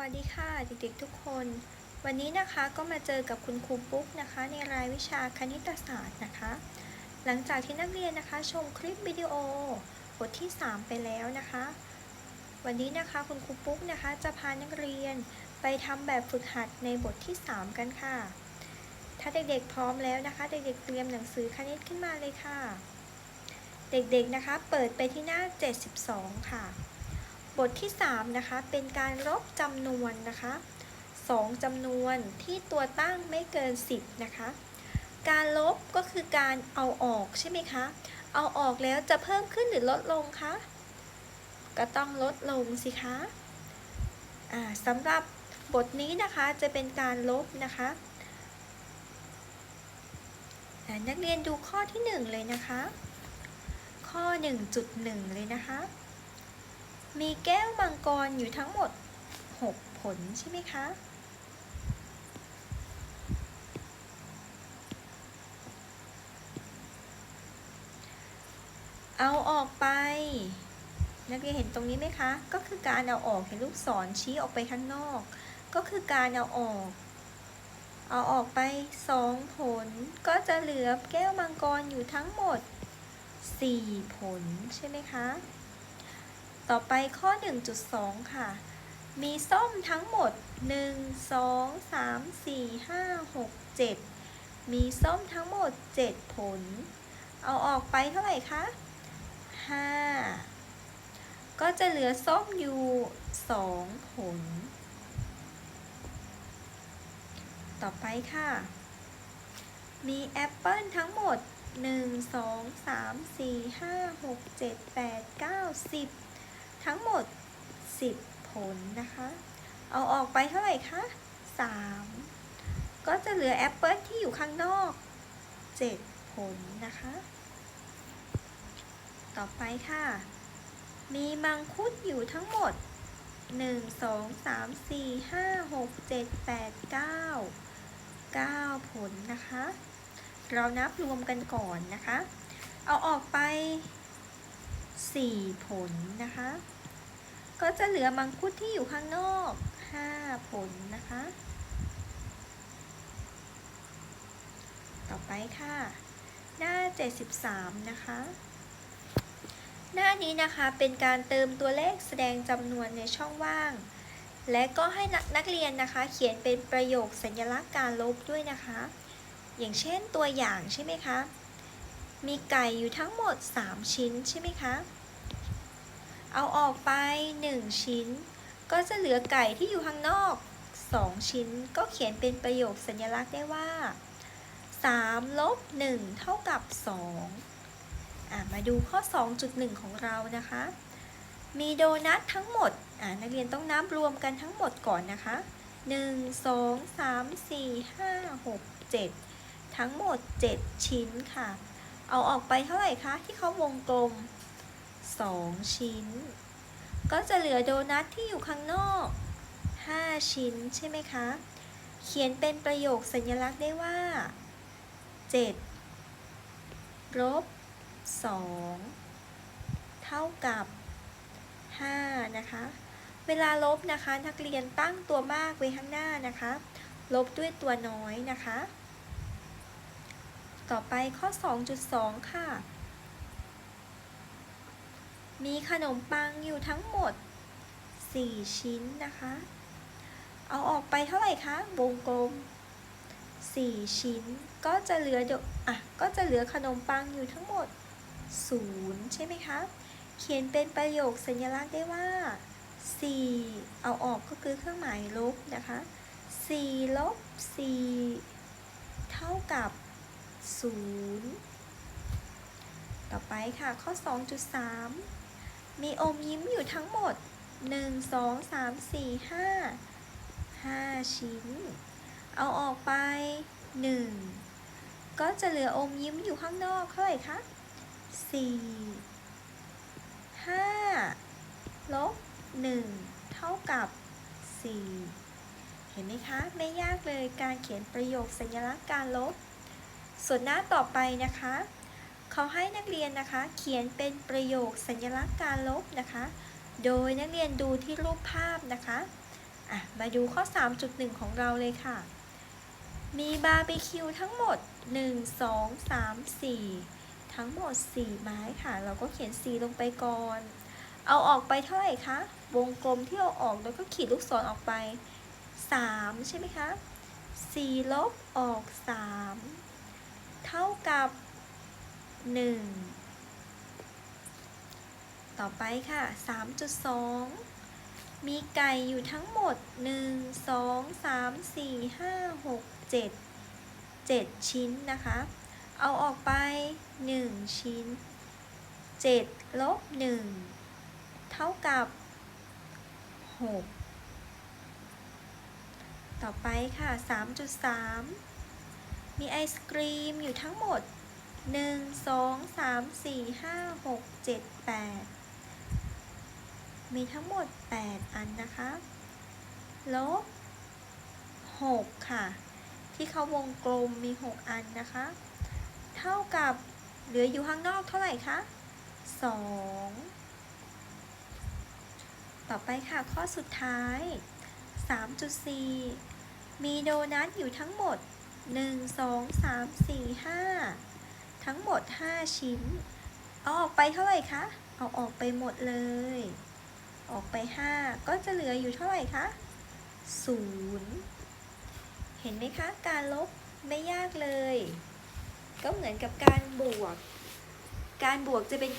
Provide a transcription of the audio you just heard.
วัสดีค่ะเด็กๆทุกคน วันนี้นะคะก็มาเจอกับคุณครูปุ๊กนะคะ ในรายวิชาคณิตศาสตร์นะคะ หลังจากที่นักเรียนนะคะ ชมคลิปวิดีโอบทที่ 3 ไปแล้วนะคะ วันนี้นะคะคุณครูปุ๊กนะคะ จะพานักเรียนไปทำแบบฝึกหัดในบทที่ 3 กันค่ะ ถ้าเด็กๆพร้อมแล้วนะคะ เด็กๆเตรียมหนังสือคณิตขึ้นมาเลยค่ะ เด็กๆนะคะ เปิดไปที่หน้า 72 ค่ะ บทที่3นะคะเป็นการลบจำนวนนะคะ2จำนวนที่ตัวตั้งไม่เกิน 10นะคะ การลบก็คือการเอาออกใช่ไหมคะ เอาออกแล้วจะเพิ่มขึ้นหรือลดลงคะ ก็ต้องลดลงสิคะสำหรับบทนี้นะคะจะเป็นการลบนะคะนักเรียนดูข้อที่ 1 เลยนะคะ ข้อ 1.1 เลยนะคะ มีแก้วมังกรอยู่ทั้งหมด 6 ผลใช่ไหมคะ เอาออกไป นักเรียนเห็นตรงนี้ไหมคะ ก็คือการเอาออกเห็นลูกศรชี้ออกไปข้างนอก ก็คือการเอาออก เอาออกไป 2 ผล ก็จะเหลือแก้วมังกรอยู่ทั้งหมด 4 ผลใช่ไหมคะ ต่อไปข้อ 1.2 ค่ะ มีส้มทั้งหมด 1 2 3 4 5 6 7 มีส้มทั้งหมด 7 ผล เอาออกไปเท่าไหร่คะ 5 ก็จะเหลือส้มอยู่ 2 ผล ต่อไปค่ะ มีแอปเปิลทั้งหมด 1 2 3 4 5 6 7 8 9 10 ทั้งหมด 10 ผลนะคะ เอาออกไปเท่าไหร่คะ 3 ก็จะเหลือแอปเปิลที่อยู่ข้างนอก 7 ผลนะคะ ต่อไปค่ะ มีมังคุดอยู่ทั้งหมด 1 2 3 4 5 6 7 8 9 9 ผลนะคะ เรานับรวมกันก่อนนะคะ เอาออกไป 4 ผลนะคะ ก็จะเหลือมังคุดที่อยู่ข้างนอก 5 ผลนะคะ ต่อไปค่ะ หน้า 73 นะคะ หน้านี้นะคะเป็นการเติมตัวเลขแสดงจำนวนในช่องว่าง และก็ให้นักนักเรียนนะคะ เขียนเป็นประโยคสัญลักษณ์การลบด้วยนะคะ อย่างเช่นตัวอย่างใช่ไหมคะ มีไก่อยู่ทั้งหมด 3 ชิ้นใช่ไหมคะ เอาออกไป 1 ชิ้น ก็จะเหลือไก่ที่อยู่ข้างนอก 2 ชิ้น ก็เขียนเป็นประโยคสัญลักษณ์ได้ว่า3ลบ1เท่ากับ2อะมาดูข้อ 2.1 ของเรานะคะ มีโดนัททั้งหมดนักเรียนต้องนับรวมกันทั้งหมดก่อนนะคะ 1 2 3 4 5 6 7 ทั้งหมด 7 ชิ้นค่ะ เอาออกไปเท่าไหร่คะ ที่เขาวงกลม 2 ชิ้น ก็จะเหลือโดนัทที่อยู่ข้างนอก 5 ชิ้นใช่ไหมคะ เขียนเป็นประโยคสัญลักษณ์ได้ว่า 7 ลบ 2 เท่ากับ 5 นะคะ เวลาลบนะคะนักเรียนตั้งตัวมากไว้ข้างหน้านะคะ ลบด้วยตัวน้อยนะคะ ต่อไปข้อ 2.2 ค่ะ มีขนมปังอยู่ทั้งหมด 4 ชิ้นนะคะ เอาออกไปเท่าไหร่คะ วงกลม 4 ชิ้น ก็จะเหลือเดอะ ก็จะเหลือขนมปังอยู่ทั้งหมด 0 ใช่ไหมคะ เขียนเป็นประโยคสัญลักษณ์ได้ว่า 4 เอาออกก็คือเครื่องหมายลบนะคะ 4 ลบ 4 เท่ากับ 0 ต่อไปค่ะข้อ 2.3 มีอมยิ้มอยู่ทั้งหมด 1 2 3 4 5 5 ชิ้น เอาออกไป 1 ก็จะเหลืออมยิ้มอยู่ข้างนอกเท่าไหร่คะ 4 5 ลบ 1 เท่ากับ 4 เห็นไหมคะ ไม่ยากเลยการเขียนประโยคสัญลักษณ์การลบ ส่วนหน้าต่อไปนะคะ เขาให้นักเรียนนะคะ เขียนเป็นประโยคสัญลักษณ์การลบนะคะ โดยนักเรียนดูที่รูปภาพนะคะอะมาดูข้อ 3.1 ของเราเลยค่ะ มีบาร์บีคิวทั้งหมด 1 2 3 4 ทั้งหมด 4 ไม้ค่ะ เราก็เขียน 4 ลงไปก่อน เอาออกไปเท่าไหร่คะ วงกลมที่เอาออกแล้วก็ขีดลูกศรออกไป 3 ใช่ไหมคะ4ลบออก 3 เท่ากับ 1 ต่อไปค่ะ 3.2 มีไก่อยู่ทั้งหมด 1 2 3 4 5 6 7 7 ชิ้นนะคะ เอาออกไป 1 ชิ้น 7 ลบ 1 เท่ากับ 6ต่อไปค่ะ 3.3 มีไอศกรีมอยู่ทั้งหมด 1 2 3 4 5 6 7 8มีทั้งหมด 8 อันนะคะ ลบ 6 ค่ะ ที่เขาวงกลมมี 6 อันนะคะ เท่ากับเหลืออยู่ข้างนอกเท่าไหร่คะ 2 ต่อไปค่ะข้อสุดท้าย 3.4 มีโดนัทอยู่ทั้งหมด 1 2 3 4 5 ทั้งหมด 5 ชิ้น เอาออกไปเท่าไหร่คะ เอาออกไปหมดเลย ออกไป 5 ก็จะเหลืออยู่เท่าไหร่คะ0เห็นไหมคะ การลบไม่ยากเลย ก็เหมือนกับการบวก การบวกจะเป็น